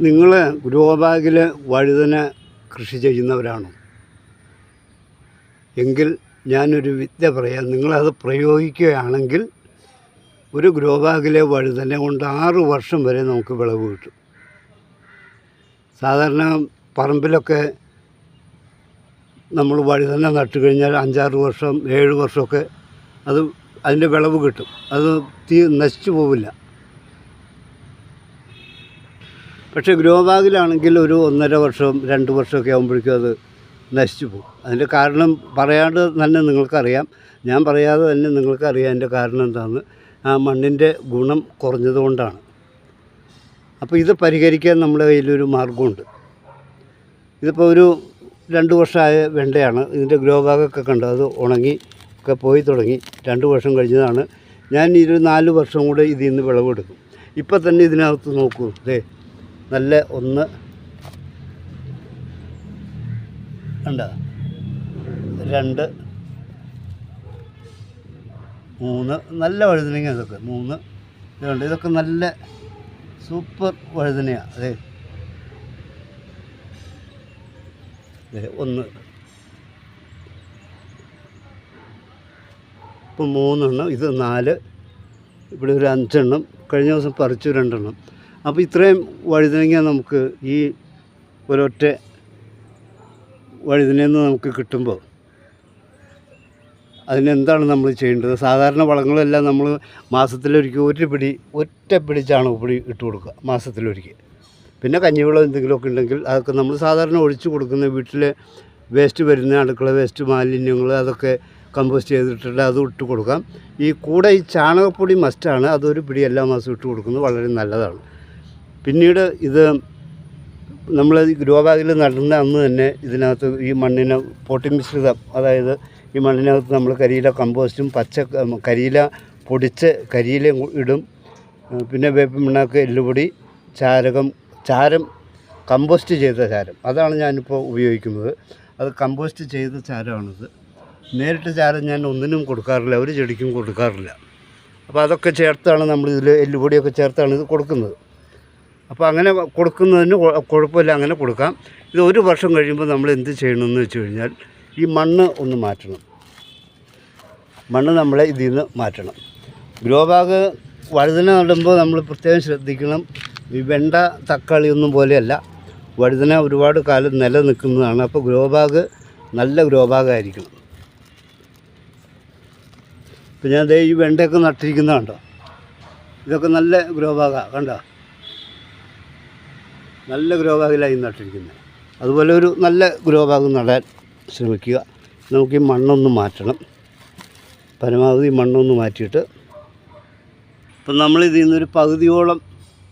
നിങ്ങൾ ഗ്രോ ബാഗിൽ വഴുതന കൃഷി ചെയ്യുന്നവരാണോ? എങ്കിൽ ഞാനൊരു വിദ്യ പറയാം. നിങ്ങളത് പ്രയോഗിക്കുകയാണെങ്കിൽ ഒരു ഗ്രോബാഗിലെ വഴുതന കൊണ്ട് ആറ് വർഷം വരെ നമുക്ക് വിളവ് കിട്ടും. സാധാരണ പറമ്പിലൊക്കെ നമ്മൾ വഴുതന നട്ടു കഴിഞ്ഞാൽ അഞ്ചാറ് വർഷം ഏഴ് വർഷമൊക്കെ അത് അതിന്റെ വിളവ് കിട്ടും. അത് തീ നശിച്ചു പോവില്ല. പക്ഷേ ഗ്രോ ബാഗിലാണെങ്കിൽ ഒരു ഒന്നര വർഷം രണ്ട് വർഷമൊക്കെ ആകുമ്പോഴേക്കും അത് നശിച്ചു പോകും. അതിന്റെ കാരണം പറയാണ്ട് തന്നെ നിങ്ങൾക്കറിയാം. ഞാൻ പറയാതെ തന്നെ നിങ്ങൾക്കറിയാം അതിന്റെ കാരണം എന്താണെന്ന് ആ മണ്ണിന്റെ ഗുണം കുറഞ്ഞതുകൊണ്ടാണ്. അപ്പോൾ ഇത് പരിഹരിക്കാൻ നമ്മുടെ കയ്യിലൊരു മാർഗമുണ്ട് ഇതിപ്പോൾ ഒരു രണ്ട് വർഷമായ വെണ്ടയാണ്. ഇതിന്റെ ഗ്രോ ബാഗൊക്കെ കണ്ടു? അത് ഉണങ്ങി ഒക്കെ പോയി തുടങ്ങി. രണ്ട് വർഷം കഴിഞ്ഞതാണ്. ഞാൻ ഒരു നാല് വർഷം കൂടെ ഇതിൽ നിന്ന് വിളവെടുക്കും. ഇപ്പം തന്നെ ഇതിനകത്ത് നോക്കൂ. ദേ നല്ല ഒന്ന്. ഉണ്ട് രണ്ട്. മൂന്ന്. നല്ല വഴുതനങ്ങ ഇതൊക്കെ. മൂന്ന്. ഇതുണ്ട്. ഇതൊക്കെ നല്ല സൂപ്പർ വഴുതനയാണ് അതെ. ഒന്ന്. ഇപ്പം മൂന്നെണ്ണം. ഇത് നാല്. ഇവിടെ ഒരു അഞ്ചെണ്ണം. കഴിഞ്ഞ ദിവസം പറിച്ചു രണ്ടെണ്ണം. അപ്പോൾ ഇത്രയും വഴുതനങ്ങ നമുക്ക് ഈ ഒരൊറ്റ വഴുതനെന്ന് നമുക്ക് കിട്ടുമ്പോൾ അതിനെന്താണ് നമ്മൾ ചെയ്യേണ്ടത്? സാധാരണ വളങ്ങളെല്ലാം നമ്മൾ മാസത്തിലൊരിക്കൽ ഒരു പിടി ഒറ്റ പിടി ചാണകപ്പൊടി ഇട്ട് കൊടുക്കുക മാസത്തിലൊരിക്കൽ. പിന്നെ കഞ്ഞിവെള്ളം എന്തെങ്കിലുമൊക്കെ ഉണ്ടെങ്കിൽ അതൊക്കെ നമ്മൾ സാധാരണ ഒഴിച്ചു കൊടുക്കുന്ന വീട്ടിലെ വേസ്റ്റ് വരുന്ന അടുക്കള വേസ്റ്റ് മാലിന്യങ്ങൾ അതൊക്കെ കമ്പോസ്റ്റ് ചെയ്തിട്ടുണ്ട് അത് ഇട്ട് കൊടുക്കാം. ഈ കൂടെ ഈ ചാണകപ്പൊടി മസ്റ്റാണ് അതൊരു പിടി എല്ലാ മാസവും ഇട്ട് കൊടുക്കുന്നത് വളരെ നല്ലതാണ്. പിന്നീട് ഇത് നമ്മൾ ഗ്രോ ബാഗിൽ നടുന്ന അന്ന് തന്നെ ഇതിനകത്ത് ഈ മണ്ണിന് പൊട്ടി മിശ്രിതം അതായത് ഈ മണ്ണിനകത്ത് നമ്മൾ കരിയില കമ്പോസ്റ്റും പച്ച കരിയില പൊടിച്ച് കരിയില ഇടും. പിന്നെ വേപ്പിൻ പിണ്ണാക്ക് എല്ലുപൊടി ചാരകം ചാരം കമ്പോസ്റ്റ് ചെയ്ത ചാരം. അതാണ് ഞാനിപ്പോൾ ഉപയോഗിക്കുന്നത്. അത് കമ്പോസ്റ്റ് ചെയ്ത ചാരമാണിത്. നേരിട്ട് ചാരം ഞാൻ ഒന്നിനും കൊടുക്കാറില്ല ഒരു ചെടിക്കും കൊടുക്കാറില്ല. അപ്പോൾ അതൊക്കെ ചേർത്താണ് നമ്മൾ ഇതിൽ എല്ലുപൊടിയൊക്കെ ചേർത്താണ് ഇത് കൊടുക്കുന്നത്. അപ്പോൾ അങ്ങനെ കൊടുക്കുന്നതിന് കുഴ- കുഴപ്പമില്ല അങ്ങനെ കൊടുക്കാം. ഇത് ഒരു വർഷം കഴിയുമ്പോൾ നമ്മൾ എന്ത് ചെയ്യണമെന്ന് വെച്ച് കഴിഞ്ഞാൽ ഈ മണ്ണ് ഒന്ന് മാറ്റണം. മണ്ണ് നമ്മളെ ഇതിൽ നിന്ന് മാറ്റണം. ഗ്രോ ബാഗ് വഴുതന നടുമ്പോൾ നമ്മൾ പ്രത്യേകം ശ്രദ്ധിക്കണം. ഈ വെണ്ട തക്കാളി ഒന്നും പോലെയല്ല. വഴുതന ഒരുപാട് കാലം നിലനിൽക്കുന്നതാണ്. അപ്പോൾ ഗ്രോ ബാഗ് നല്ല ഗ്രോ ബാഗായിരിക്കണം ഇപ്പം ഞാൻ ഈ വെണ്ടയൊക്കെ നട്ടിരിക്കുന്നത് കണ്ടോ? ഇതൊക്കെ നല്ല ഗ്രോ ബാഗാണ് കണ്ടോ? നല്ല ഗ്രോ ബാഗിലായി നട്ടിരിക്കുന്നത്. അതുപോലെ ഒരു നല്ല ഗ്രോ ബാഗ് നടാൻ ശ്രമിക്കുക. നമുക്ക് ഈ മണ്ണൊന്ന് മാറ്റണം. പരമാവധി മണ്ണൊന്ന് മാറ്റിയിട്ട് ഇപ്പം നമ്മൾ ഇതിൽ നിന്നൊരു പകുതിയോളം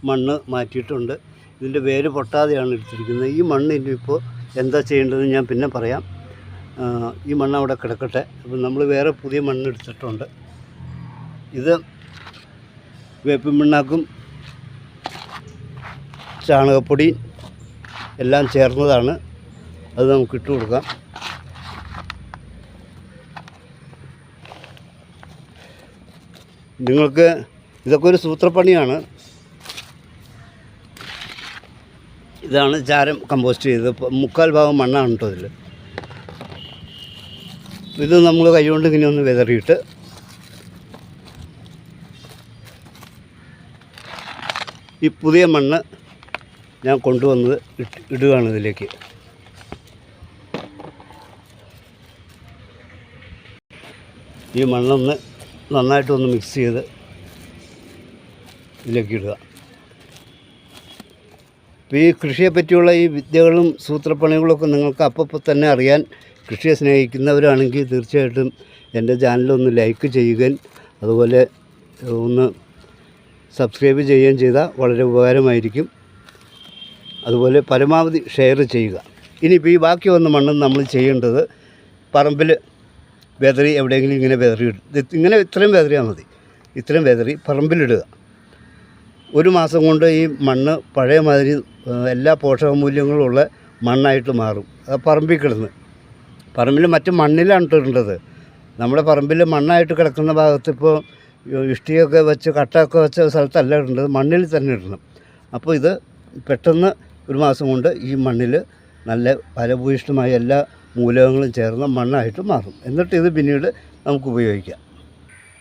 മണ്ണ് മാറ്റിയിട്ടുണ്ട്. ഇതിന്റെ വേര് പൊട്ടാതെയാണ് എടുത്തിരിക്കുന്നത്. ഈ മണ്ണ് ഇനിയിപ്പോൾ എന്താ ചെയ്യേണ്ടതെന്ന് ഞാൻ പിന്നെ പറയാം. ഈ മണ്ണ് അവിടെ കിടക്കട്ടെ. അപ്പം നമ്മൾ വേറെ പുതിയ മണ്ണ് എടുത്തിട്ടുണ്ട്. ഇത് വേപ്പിൻ പിണ്ണാക്കും ചാണകപ്പൊടി എല്ലാം ചേർന്നതാണ്. അത് നമുക്ക് ഇട്ട് കൊടുക്കാം. നിങ്ങൾക്ക് ഇതൊക്കെ ഒരു സൂത്രപ്പണിയാണ്. ഇതാണ് ചാരം കമ്പോസ്റ്റ് ചെയ്തത്. മുക്കാൽ ഭാഗം മണ്ണാണ് കേട്ടോ ഇതിൽ ഇത് നമ്മൾ കൈകൊണ്ട് ഇങ്ങനെ ഒന്ന് വിതറിയിട്ട് ഈ പുതിയ മണ്ണ് ഞാൻ കൊണ്ടുവന്നത് ഇട്ട് ഇടുകയാണ് ഇതിലേക്ക്. ഈ മണ്ണൊന്ന് നന്നായിട്ടൊന്ന് മിക്സ് ചെയ്ത് ഇതിലേക്ക് ഇടുക. അപ്പോൾ ഈ കൃഷിയെ പറ്റിയുള്ള ഈ വിദ്യകളും സൂത്രപ്പണികളൊക്കെ നിങ്ങൾക്ക് അപ്പോൾ തന്നെ അറിയാൻ കൃഷിയെ സ്നേഹിക്കുന്നവരാണെങ്കിൽ തീർച്ചയായിട്ടും എന്റെ ചാനലൊന്ന് ലൈക്ക് ചെയ്യുകയും അതുപോലെ ഒന്ന് സബ്സ്ക്രൈബ് ചെയ്യുകയും ചെയ്താൽ വളരെ ഉപകാരമായിരിക്കും. അതുപോലെ പരമാവധി ഷെയർ ചെയ്യുക. ഇനിയിപ്പോൾ ഈ ബാക്കി വന്ന മണ്ണ് നമ്മൾ ചെയ്യേണ്ടത് പറമ്പിൽ വെതറി എവിടെയെങ്കിലും ഇങ്ങനെ വെതറി ഇടും. ഇങ്ങനെ ഇത്രയും വെതറിയാൽ മതി. ഇത്രയും വെതറി പറമ്പിലിടുക ഒരു മാസം കൊണ്ട് ഈ മണ്ണ് പഴയ മാതിരി എല്ലാ പോഷകമൂല്യങ്ങളും ഉള്ള മണ്ണായിട്ട് മാറും. അത് പറമ്പിൽ കിടന്ന്. പറമ്പിൽ മറ്റ് മണ്ണിലാണ് ഇട്ടിടേണ്ടത് നമ്മുടെ പറമ്പിൽ മണ്ണായിട്ട് കിടക്കുന്ന ഭാഗത്ത് ഇപ്പോൾ ഇഷ്ടിയൊക്കെ വെച്ച് കട്ടയൊക്കെ വെച്ച സ്ഥലത്തല്ല ഇടേണ്ടത്. മണ്ണിൽ തന്നെ ഇടണം. അപ്പോൾ ഇത് പെട്ടെന്ന് ഒരു മാസം കൊണ്ട് ഈ മണ്ണിൽ നല്ല ഫലഭൂയിഷ്ടമായ എല്ലാ മൂലകങ്ങളും ചേർന്ന മണ്ണായിട്ട് മാറും. എന്നിട്ട് ഇത് പിന്നീട് നമുക്ക് ഉപയോഗിക്കാം.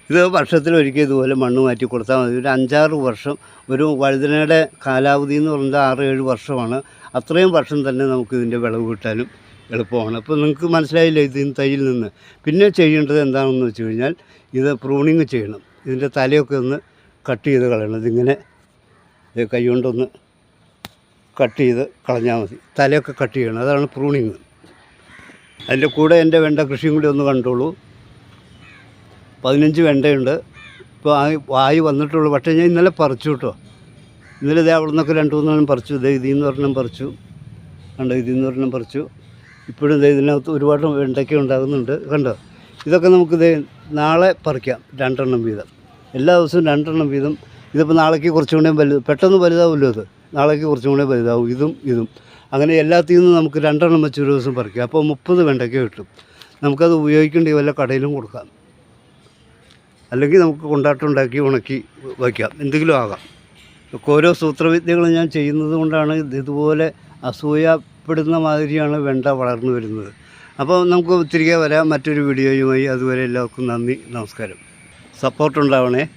ഇത് വർഷത്തിലൊരിക്കൽ ഇതുപോലെ മണ്ണ് മാറ്റി കൊടുത്താൽ മതി. ഒരു അഞ്ചാറ് വർഷം ഒരു വഴുതനയുടെ കാലാവധി എന്ന് പറയുന്നത് ആറ് ഏഴ് വർഷമാണ്. അത്രയും വർഷം തന്നെ നമുക്ക് ഇതിന്റെ വിളവ് കിട്ടാനും എളുപ്പമാണ്. അപ്പോൾ നിങ്ങൾക്ക് മനസ്സിലായില്ലേ ഇതിന് തൈയിൽ നിന്ന്? പിന്നെ ചെയ്യേണ്ടത് എന്താണെന്ന് വെച്ച് കഴിഞ്ഞാൽ ഇത് പ്രൂണിങ് ചെയ്യണം. ഇതിന്റെ തലയൊക്കെ ഒന്ന് കട്ട് ചെയ്ത് കളയണം. ഇതിങ്ങനെ ഇത് കൈ കൊണ്ടൊന്ന് കട്ട് ചെയ്ത് കളഞ്ഞാൽ മതി. തലയൊക്കെ കട്ട് ചെയ്യണം. അതാണ് പ്രൂണിങ്. അതിന്റെ കൂടെ എന്റെ വെണ്ട കൃഷിയും കൂടി ഒന്ന് കണ്ടോളൂ. പതിനഞ്ച് വെണ്ടയുണ്ട്. ഇപ്പോൾ ആ വായി വന്നിട്ടുള്ളൂ. പക്ഷേ ഞാൻ ഇന്നലെ പറിച്ചു കേട്ടോ. ഇന്നലെ ഇതേ അവിടെ നിന്നൊക്കെ രണ്ട് മൂന്നെണ്ണം പറിച്ചു. ഇതേ ഇതിൽ നിന്ന് ഒരെണ്ണം പറിച്ചു. കണ്ടോ? ഇതിൽ നിന്ന് ഒരെണ്ണം പറിച്ചു. ഇപ്പോഴും ഇതേ ഇതിനകത്ത് ഒരുപാട് വെണ്ടയ്ക്ക ഉണ്ടാകുന്നുണ്ട്. കണ്ടോ? ഇതൊക്കെ നമുക്ക് ഇതേ നാളെ പറിക്കാം. രണ്ടെണ്ണം വീതം. എല്ലാ ദിവസവും രണ്ടെണ്ണം വീതം. ഇതിപ്പോൾ നാളേക്ക് കുറച്ചും കൂടെ വലുത്. പെട്ടെന്ന് വലുതാവുമല്ലോ ഇത് നാളേക്ക് കുറച്ചും കൂടെ വലുതാവും. ഇതും ഇതും. അങ്ങനെ എല്ലാത്തിൽ നിന്നും നമുക്ക് രണ്ടെണ്ണം വെച്ച് ഒരു ദിവസം പറിക്കാം. അപ്പോൾ മുപ്പത് വെണ്ടയ്ക്ക കിട്ടും. നമുക്കത് ഉപയോഗിക്കേണ്ടി വല്ല കടയിലും കൊടുക്കാം. അല്ലെങ്കിൽ നമുക്ക് കൊണ്ടാട്ടുണ്ടാക്കി ഉണക്കി വയ്ക്കാം. എന്തെങ്കിലും ആകാം. ഓരോ സൂത്രവിദ്യകളും ഞാൻ ചെയ്യുന്നത് കൊണ്ടാണ് ഇതുപോലെ അസൂയപ്പെടുന്ന മാതിരിയാണ് വെണ്ട വളർന്നു വരുന്നത്. അപ്പോൾ നമുക്ക് തിരികെ വരാം. മറ്റൊരു വീഡിയോയുമായി അതുവരെ എല്ലാവർക്കും നന്ദി. നമസ്കാരം. സപ്പോർട്ട് ഉണ്ടാവണേ.